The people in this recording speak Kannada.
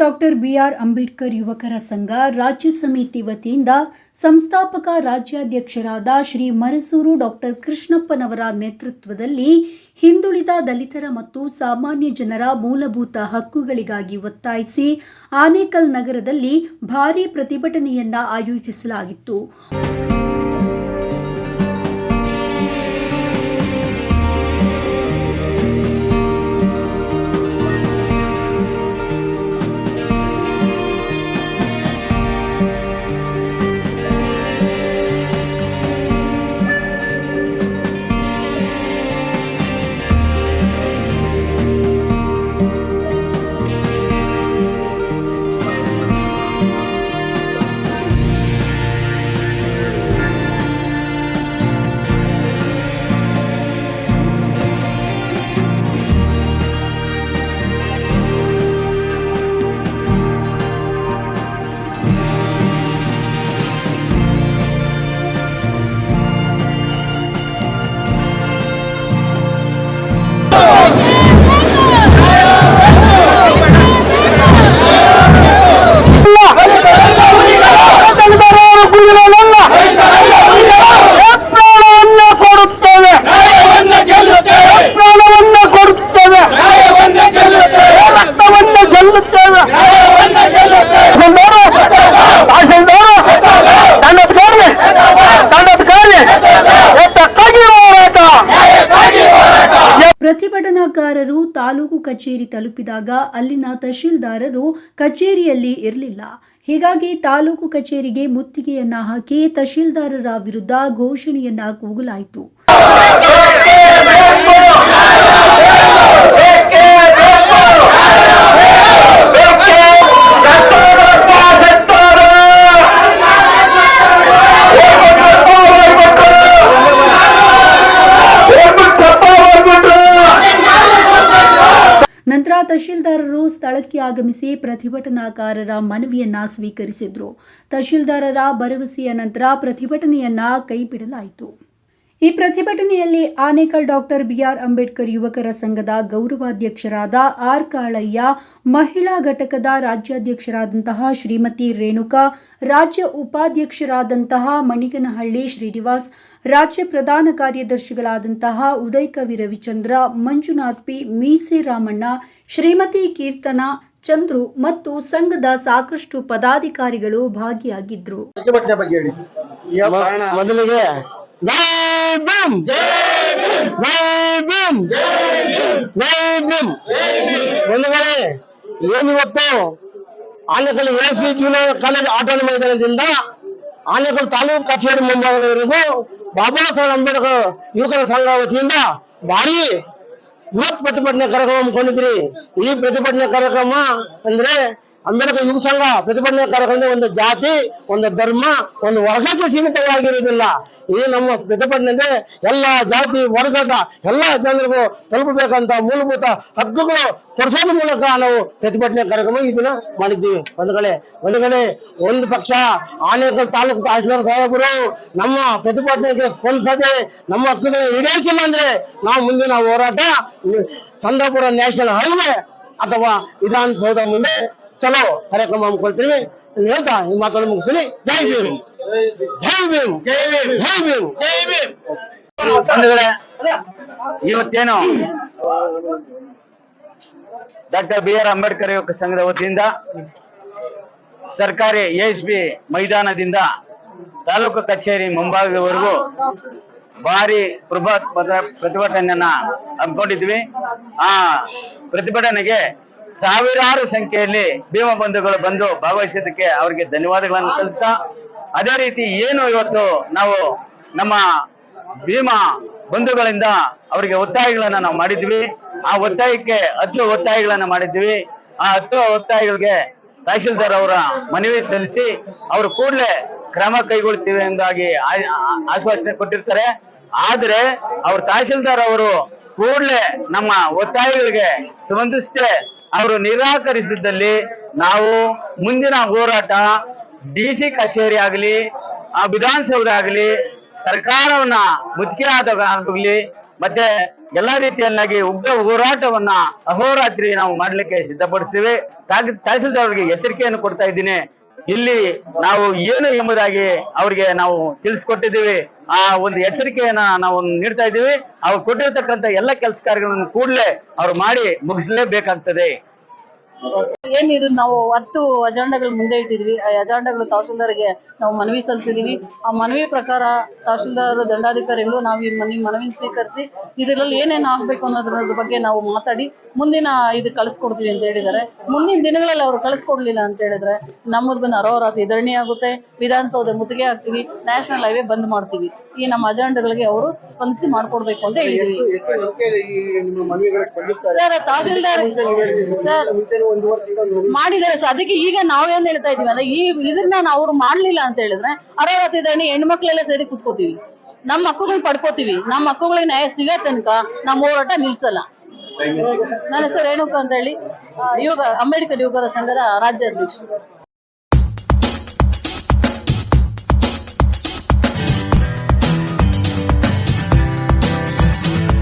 ಡಾಕ್ಟರ್ ಬಿಆರ್ ಅಂಬೇಡ್ಕರ್ ಯುವಕರ ಸಂಘ ರಾಜ್ಯ ಸಮಿತಿ ವತಿಯಿಂದ ಸಂಸ್ಥಾಪಕ ರಾಜ್ಯಾಧ್ಯಕ್ಷರಾದ ಶ್ರೀ ಮರಸೂರು ಡಾಕ್ಟರ್ ಕೃಷ್ಣಪ್ಪನವರ ನೇತೃತ್ವದಲ್ಲಿ ಹಿಂದುಳಿದ ದಲಿತರ ಮತ್ತು ಸಾಮಾನ್ಯ ಜನರ ಮೂಲಭೂತ ಹಕ್ಕುಗಳಿಗಾಗಿ ಒತ್ತಾಯಿಸಿ ಆನೇಕಲ್ ನಗರದಲ್ಲಿ ಭಾರೀ ಪ್ರತಿಭಟನೆಯನ್ನ ಆಯೋಜಿಸಲಾಗಿತ್ತು. ಪ್ರತಿಭಟನಾಕಾರರು ತಾಲೂಕು ಕಚೇರಿ ತಲುಪಿದಾಗ ಅಲ್ಲಿನ ತಹಶೀಲ್ದಾರರು ಕಚೇರಿಯಲ್ಲಿ ಇರಲಿಲ್ಲ. ಹೀಗಾಗಿ ತಾಲೂಕು ಕಚೇರಿಗೆ ಮುತ್ತಿಗೆಯನ್ನ ಹಾಕಿ ತಹಶೀಲ್ದಾರರ ವಿರುದ್ಧ ಘೋಷಣೆಯನ್ನ ಕೂಗಲಾಯಿತು. ತಹಶೀಲ್ದಾರರು ಸ್ಥಳಕ್ಕೆ ಆಗಮಿಸಿ ಪ್ರತಿಭಟನಾಕಾರರ ಮನವಿಯನ್ನ ಸ್ವೀಕರಿಸಿದ್ರು. ತಹಶೀಲ್ದಾರರ ಭರವಸೆಯ ನಂತರ ಪ್ರತಿಭಟನೆಯನ್ನ ಕೈಬಿಡಲಾಯಿತು. ಈ ಪ್ರತಿಭಟನೆಯಲ್ಲಿ ಆನೇಕಲ್ ಡಾಕ್ಟರ್ ಬಿಆರ್ ಅಂಬೇಡ್ಕರ್ ಯುವಕರ ಸಂಘದ ಗೌರವಾಧ್ಯಕ್ಷರಾದ ಆರ್ ಕಾಳಯ್ಯ ಮಹಿಳಾ ಘಟಕದ ರಾಜ್ಯಾಧ್ಯಕ್ಷರಾದಂತಹ ಶ್ರೀಮತಿ ರೇಣುಕಾ ರಾಜ್ಯ ಉಪಾಧ್ಯಕ್ಷರಾದಂತಹ ಮಣಿಗನಹಳ್ಳಿ ಶ್ರೀನಿವಾಸ್ ರಾಜ್ಯ ಪ್ರಧಾನ ಕಾರ್ಯದರ್ಶಿಗಳಾದಂತಹ ಉದಯ್ ಕವಿ ರವಿಚಂದ್ರ ಮಂಜುನಾಥ್ ಪಿ ಮೀಸೆ ರಾಮಣ್ಣ ಶ್ರೀಮತಿ ಕೀರ್ತನ ಚಂದ್ರು ಮತ್ತು ಸಂಘದ ಸಾಕಷ್ಟು ಪದಾಧಿಕಾರಿಗಳು ಭಾಗಿಯಾಗಿದ್ದರು ಮೊದಲಿಗೆ ಜೈ ಭೀಮ್ ಜೈ ಭೀಮ್ ಜೈ ಭೀಮ್ ಬಂಧುಗಳೇ ಏನಿವತ್ತು Anekal S B junior college auto ಮೈದಾನದಿಂದ ಆನೇಕಲ್ ತಾಲೂಕು ಕಚೇರಿ ಮುಂಭಾಗದವರೆಗೂ ಬಾಬಾ ಸಾಹೇಬ್ ಅಂಬೇಡ್ಕರ್ ಯುವಕರ ಸಂಘ ವತಿಯಿಂದ ಭಾರಿ ಬೃಹತ್ ಪ್ರತಿಭಟನೆ ಕಾರ್ಯಕ್ರಮ ಹಮ್ಮಿಕೊಂಡಿದ್ರಿ ಈ ಪ್ರತಿಭಟನೆ ಕಾರ್ಯಕ್ರಮ ಅಂದ್ರೆ ಅಂಬೇಡ್ಕರ್ ಯುವ ಸಂಘ ಪ್ರತಿಭಟನೆ ಕಾರ್ಯಕ್ರಮ ಒಂದು ಜಾತಿ, ಒಂದು ಧರ್ಮ, ಒಂದು ವರ್ಗಕ್ಕೆ ಸೀಮಿತವಾಗಿರುವುದಿಲ್ಲ. ಈ ನಮ್ಮ ಪ್ರತಿಭಟನೆ ಅಂದ್ರೆ ಎಲ್ಲ ಜಾತಿ, ವರ್ಗದ ಎಲ್ಲ ಜನರಿಗೂ ತಲುಪಬೇಕಂತ ಮೂಲಭೂತ ಹಕ್ಕುಗಳು ಕೊಡಿಸೋದ್ರ ಮೂಲಕ ನಾವು ಪ್ರತಿಭಟನೆ ಕಾರ್ಯಕ್ರಮ ಇದನ್ನ ಮಾಡಿದ್ದೀವಿ. ಒಂದು ಕಡೆ ಒಂದು ಕಡೆ ಒಂದು ಪಕ್ಷ ಆನೇಕಲ್ ತಾಲೂಕು ತಹಶೀಲ್ದಾರ್ ಸಾಹೇಬರು ನಮ್ಮ ಪ್ರತಿಭಟನೆಗೆ ಸ್ಪಂದಿಸದೆ ನಮ್ಮ ಹಕ್ಕುಗಳ ಈಡೇರಿಸಿಲ್ಲ ಅಂದ್ರೆ ನಾವು ಮುಂದಿನ ಹೋರಾಟ ಚಂದಾಪುರ ನ್ಯಾಷನಲ್ ಹೈವೇ ಅಥವಾ ವಿಧಾನಸೌಧ ಮುಂದೆ ಚಲೋ ಕಾರ್ಯಕ್ರಮ ಹಮ್ಮಿಕೊಳ್ತೀವಿ ಹೇಳ್ತಾ ಈ ಮಾತನ್ನು ಮುಗಿಸ್ತೀನಿ. ಜೈ ಭೀಮ್. ಜೈ ಭೀಮ್. ಜೈ ಭೀಮ್. ಜೈ ಭೀಮ್. ಬಂಧುಗಳೇ ಇವತ್ತೇನು ಡಾಕ್ಟರ್ ಬಿ ಆರ್ ಅಂಬೇಡ್ಕರ್ ಯುವಕ ಸಂಘದ ವತಿಯಿಂದ ಸರ್ಕಾರಿ ಎಸ್ ಬಿ ಮೈದಾನದಿಂದ ತಾಲೂಕು ಕಚೇರಿ ಮುಂಭಾಗದವರೆಗೂ ಭಾರಿ ಪ್ರಭಾತ್ ಪ್ರತ- ಪ್ರತಿಭಟನೆಯನ್ನ ಹಮ್ಮಿಕೊಂಡಿದ್ವಿ. ಆ ಪ್ರತಿಭಟನೆಗೆ ಸಾವಿರಾರು ಸಂಖ್ಯೆಯಲ್ಲಿ ಭೀಮ ಬಂಧುಗಳು ಬಂದು ಭಾಗವಹಿಸಿದ್ದಕ್ಕೆ ಅವರಿಗೆ ಧನ್ಯವಾದಗಳನ್ನು ಸಲ್ಲಿಸ್ತಾ, ಅದೇ ರೀತಿ ಏನು ಇವತ್ತು ನಾವು ನಮ್ಮ ಭೀಮ ಬಂಧುಗಳಿಂದ ಅವರಿಗೆ ಒತ್ತಾಯಗಳನ್ನ ನಾವು ಮಾಡಿದ್ವಿ. ಆ ಒತ್ತಾಯಕ್ಕೆ ಹತ್ತು ಒತ್ತಾಯಗಳನ್ನ ಮಾಡಿದ್ವಿ. ಆ ಹತ್ತು ಒತ್ತಾಯಗಳಿಗೆ ತಹಶೀಲ್ದಾರ್ ಅವರ ಮನವಿ ಸಲ್ಲಿಸಿ ಅವರು ಕೂಡಲೇ ಕ್ರಮ ಕೈಗೊಳ್ತೀವಿ ಎಂದಾಗಿ ಆಶ್ವಾಸನೆ ಕೊಟ್ಟಿರ್ತಾರೆ. ಆದ್ರೆ ಅವ್ರ ತಹಶೀಲ್ದಾರ್ ಅವರು ಕೂಡಲೇ ನಮ್ಮ ಒತ್ತಾಯಗಳಿಗೆ ಸ್ಪಂದಿಸದೆ ಅವರು ನಿರಾಕರಿಸಿದ್ದಲ್ಲಿ ನಾವು ಮುಂದಿನ ಹೋರಾಟ ಡಿ ಸಿ ಕಚೇರಿ ಆಗಲಿ, ಆ ವಿಧಾನಸೌಧ ಆಗಲಿ, ಸರ್ಕಾರವನ್ನ ಮುತ್ತಿಗೆ ಆಗಲಿ, ಮತ್ತೆ ಎಲ್ಲಾ ರೀತಿಯನ್ನಾಗಿ ಉಗ್ರ ಹೋರಾಟವನ್ನ ಅಹೋರಾತ್ರಿ ನಾವು ಮಾಡಲಿಕ್ಕೆ ಸಿದ್ಧಪಡಿಸ್ತೀವಿ. ತಹಸೀಲ್ದಾರ್ಗೆ ಎಚ್ಚರಿಕೆಯನ್ನು ಕೊಡ್ತಾ ಇದ್ದೀನಿ. ಇಲ್ಲಿ ನಾವು ಏನು ಎಂಬುದಾಗಿ ಅವರಿಗೆ ನಾವು ತಿಳಿಸ್ಕೊಟ್ಟಿದ್ದೀವಿ. ಆ ಒಂದು ಎಚ್ಚರಿಕೆಯನ್ನ ನಾವು ನೀಡ್ತಾ ಇದ್ದೀವಿ. ಅವ್ರು ಕೊಟ್ಟಿರ್ತಕ್ಕಂಥ ಎಲ್ಲ ಕೆಲಸ ಕಾರ್ಯಗಳನ್ನು ಕೂಡಲೇ ಅವ್ರು ಮಾಡಿ ಮುಗಿಸ್ಲೇಬೇಕಾಗ್ತದೆ. ಏನಿದು ನಾವು ಹತ್ತು ಅಜೆಂಡಾಗಳು ಮುಂದೆ ಇಟ್ಟಿದ್ವಿ. ಆ ಅಜೆಂಡಾಗಳು ತಹಸೀಲ್ದಾರ್ಗೆ ನಾವು ಮನವಿ ಸಲ್ಲಿಸಿದೀವಿ. ಆ ಮನವಿ ಪ್ರಕಾರ ತಹಸೀಲ್ದಾರ್ ದಂಡಾಧಿಕಾರಿಗಳು ನಾವು ಈ ಮನವಿ ಮನವಿ ಸ್ವೀಕರಿಸಿ ಇದರಲ್ಲಿ ಏನೇನು ಆಗ್ಬೇಕು ಅನ್ನೋದ್ರ ಬಗ್ಗೆ ನಾವು ಮಾತಾಡಿ ಮುಂದಿನ ಇದು ಕಳಿಸ್ಕೊಡ್ತೀವಿ ಅಂತ ಹೇಳಿದ್ದಾರೆ. ಮುಂದಿನ ದಿನಗಳಲ್ಲಿ ಅವ್ರು ಕಳಿಸ್ಕೊಡ್ಲಿಲ್ಲ ಅಂತ ಹೇಳಿದ್ರೆ ನಮ್ಮದು ಬಂದು ಅರೋರಾತ್ರಿ ಧರಣಿ ಆಗುತ್ತೆ. ವಿಧಾನಸೌಧ ಮುತ್ತಿಗೆ ಹಾಕ್ತೀವಿ. ನ್ಯಾಷನಲ್ ಹೈವೇ ಬಂದ್ ಮಾಡ್ತೀವಿ. ಈ ನಮ್ಮ ಅಜೆಂಡಾಗಳಿಗೆ ಅವರು ಸ್ಪಂದಿಸಿ ಮಾಡ್ಕೊಡ್ಬೇಕು ಅಂತ ಹೇಳಿದ್ವಿ ಎಷ್ಟು ಈ ನಿಮ್ಮ ಮನವಿಗಳಿಗೆ ಸ್ಪಂದಿಸ್ತಾರೆ ಸರ್ ತಹಸೀಲ್ದಾರ್ ಸರ್. ಮಾಡಿದ್ದಾರೆ ಸರ್. ಅದಕ್ಕೆ ಈಗ ನಾವೇನ್ ಹೇಳ್ತಾ ಇದೀವಿ ಅಂದ್ರೆ ಈ ಇದನ್ನ ನಾವು ಅವ್ರು ಮಾಡ್ಲಿಲ್ಲ ಅಂತ ಹೇಳಿದ್ರೆ ಅರವತ್ತು ಧರಣಿ ಹೆಣ್ಮಕ್ಳೆಲ್ಲ ಸೇರಿ ಕುತ್ಕೋತೀವಿ. ನಮ್ಮ ಹಕ್ಕುಗಳನ್ನ ಪಡ್ಕೋತೀವಿ. ನಮ್ಮ ಹಕ್ಕುಗಳಿಗೆ ನ್ಯಾಯ ಸಿಗೋ ತನಕ ನಮ್ಮ ಹೋರಾಟ ನಿಲ್ಸಲ್ಲ. ನನ್ನ ಹೆಸರು ರೇಣುಕ ಅಂತ ಹೇಳಿ. ಯೋಗ ಯುವಕ ಅಂಬೇಡ್ಕರ್ ಯುವಕರ ಸಂಘದ ರಾಜ್ಯಾಧ್ಯಕ್ಷರು.